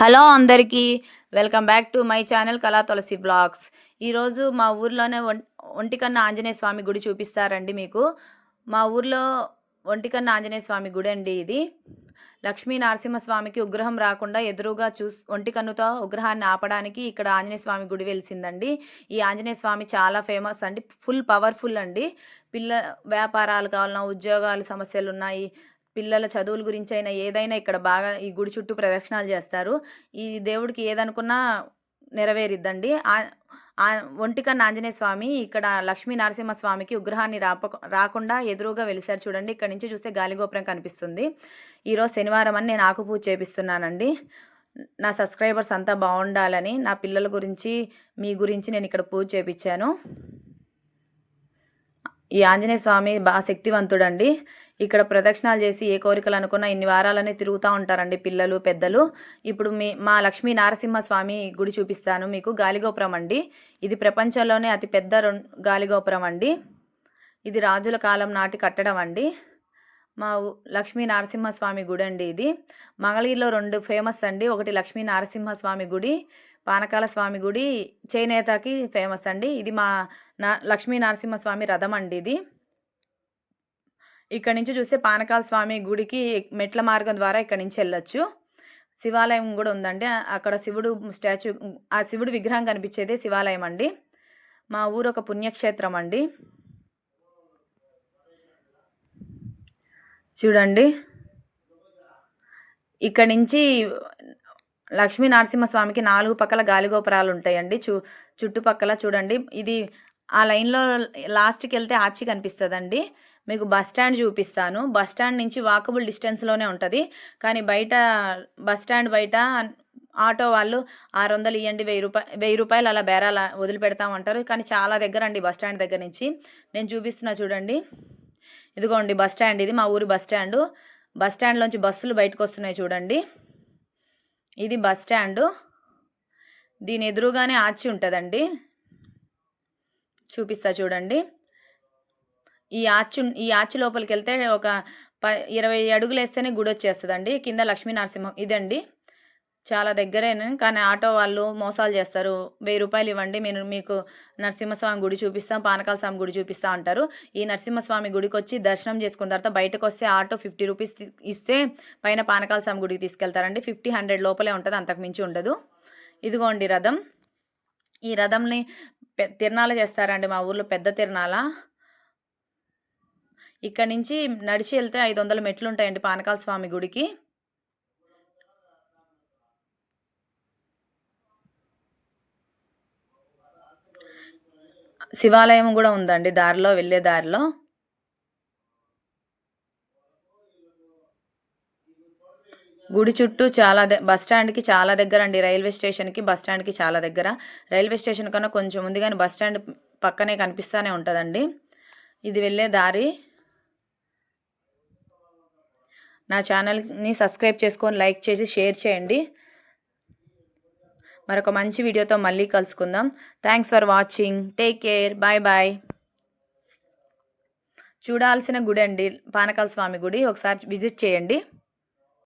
Hello అందరికీ welcome back to my channel Kala Tulasi blogs. ఈరోజు మా ఊర్లోనే ఒం ఒంటికన్న ఆంజనేయ స్వామి గుడి చూపిస్తారండి మీకు. మా ఊర్లో ఒంటికన్న ఆంజనేయ స్వామి గుడి అండి ఇది. లక్ష్మీ నరసింహస్వామికి ఉగ్రహం రాకుండా ఎదురుగా చూసి ఒంటికన్నుతో ఉగ్రహాన్ని ఆపడానికి ఇక్కడ ఆంజనేయ స్వామి గుడి వెలిసిందండి. ఈ ఆంజనేయ స్వామి చాలా ఫేమస్ అండి. ఫుల్ పవర్ఫుల్ అండి. పిల్ల వ్యాపారాలు కావాలన్నా ఉద్యోగాలు సమస్యలు ఉన్నాయి పిల్లల చదువుల గురించి అయినా ఏదైనా ఇక్కడ బాగా ఈ గుడి చుట్టూ ప్రదక్షిణాలు చేస్తారు. ఈ దేవుడికి ఏదనుకున్నా నెరవేరిద్దండి. ఆ- ఒంటికన్న ఆంజనేయ స్వామి ఇక్కడ లక్ష్మీ నరసింహ స్వామికి ఉగ్రహాన్ని రాప రాకుండా ఎదురుగా వెలిసారు చూడండి. ఇక్కడ నుంచి చూస్తే గాలిగోపురం కనిపిస్తుంది. ఈరోజు శనివారం అని నేను ఆకుపూజ చేపిస్తున్నానండి. నా సబ్స్క్రైబర్స్ అంతా బాగుండాలని నా పిల్లల గురించి మీ గురించి నేను ఇక్కడ పూజ చేపించాను ఈ ఆంజనేయ స్వామి బాగా శక్తివంతుడండి. ఇక్కడ ప్రదక్షిణాలు చేసి ఏ కోరికలు అనుకున్నా ఇన్ని వారాలనే తిరుగుతూ ఉంటారండి పిల్లలు పెద్దలు. ఇప్పుడు మీ మా లక్ష్మీ నారసింహస్వామి గుడి చూపిస్తాను మీకు గాలిగోపురం అండి. ఇది ప్రపంచంలోనే అతి పెద్ద రొం- గాలిగోపురం అండి. ఇది రాజుల కాలం నాటి కట్టడం అండి. మా ఊ- లక్ష్మీ నరసింహస్వామి గుడి అండి ఇది. మంగళగిరిలో రెండు ఫేమస్ అండి. ఒకటి లక్ష్మీ నరసింహస్వామి గుడి పానకాల స్వామి గుడి చేనేతకి ఫేమస్ అండి. ఇది మా నా లక్ష్మీ నరసింహస్వామి రథం అండి ఇది. ఇక్కడ నుంచి చూస్తే పానకాల స్వామి గుడికి మెట్ల మార్గం ద్వారా ఇక్కడ నుంచి వెళ్ళొచ్చు. శివాలయం కూడా ఉందండి. అక్కడ శివుడు స్టాచ్యూ ఆ శివుడు విగ్రహం కనిపించేదే శివాలయం అండి. మా ఊరు ఒక పుణ్యక్షేత్రం అండి. చూడండి. ఇక్కడ నుంచి లక్ష్మీ నరసింహస్వామికి నాలుగు పక్కల గాలిగోపురాలు ఉంటాయండి. చు చుట్టుపక్కల చూడండి. ఇది ఆ లైన్లో లాస్ట్కి వెళ్తే ఆర్చి కనిపిస్తుందండి. మీకు బస్ స్టాండ్ చూపిస్తాను. బస్ స్టాండ్ నుంచి వాకబుల్ డిస్టెన్స్లోనే ఉంటుంది. కానీ బయట బస్ స్టాండ్ బయట ఆటో వాళ్ళు ఆరు వందలు ఇవ్వండి వెయ్యి రూపాయలు వెయ్యి రూపాయలు అలా బేరాల వదిలిపెడతామంటారు కానీ చాలా దగ్గర అండి బస్ స్టాండ్ దగ్గర నుంచి. నేను చూపిస్తున్నా చూడండి. ఇదిగోండి బస్ స్టాండ్ ఇది మా ఊరి బస్ స్టాండు. బస్ స్టాండ్లోంచి బస్సులు బయటకు వస్తున్నాయి చూడండి. ఇది బస్ స్టాండు. దీని ఎదురుగానే ఆచి ఉంటుందండి. చూపిస్తా చూడండి. ఈ ఆచు ఈ ఆచు లోపలికి వెళ్తే ఒక ప ఇరవై అడుగులు వేస్తేనే గుడి వచ్చేస్తుందండి కింద లక్ష్మీ నరసింహ ఇదండి. చాలా దగ్గరేనే కానీ ఆటో వాళ్ళు మోసాలు చేస్తారు. వెయ్యి రూపాయలు ఇవ్వండి నేను మీకు నరసింహస్వామి గుడి చూపిస్తాం పానకాల స్వామి గుడి చూపిస్తా అంటారు. ఈ నరసింహస్వామి గుడికి వచ్చి దర్శనం చేసుకున్న తర్వాత బయటకు వస్తే ఆటో ఫిఫ్టీ రూపీస్ ఇస్తే పైన పానకాల స్వామి గుడికి తీసుకెళ్తారండి. ఫిఫ్టీ హండ్రెడ్ లోపలే ఉంటుంది అంతకు మించి ఉండదు. ఇదిగోండి రథం. ఈ రథంని పె తిరణాల చేస్తారండి మా ఊర్లో పెద్ద తిరణాల? ఇక్కడ నుంచి నడిచి వెళ్తే ఐదు వందల మెట్లు ఉంటాయండి పానకాల స్వామి గుడికి. శివాలయం కూడా ఉందండి దారిలో వెళ్ళే దారిలో. గుడి చుట్టూ చాలా బస్ స్టాండ్కి చాలా దగ్గర అండి. రైల్వే స్టేషన్కి బస్ స్టాండ్కి చాలా దగ్గర. రైల్వే స్టేషన్ కన్నా కొంచెం ఉంది కానీ బస్ స్టాండ్ పక్కనే కనిపిస్తూనే ఉంటుందండి. ఇది వెళ్ళే దారి. నా ఛానల్ని సబ్స్క్రైబ్ చేసుకొని లైక్ చేసి షేర్ చేయండి. మరొక మంచి వీడియోతో మళ్ళీ కలుసుకుందాం. Thanks for watching. Take care. Bye bye. చూడాల్సిన గుడి అండి. పానకాల స్వామి గుడి. ఒకసారి విజిట్ చేయండి.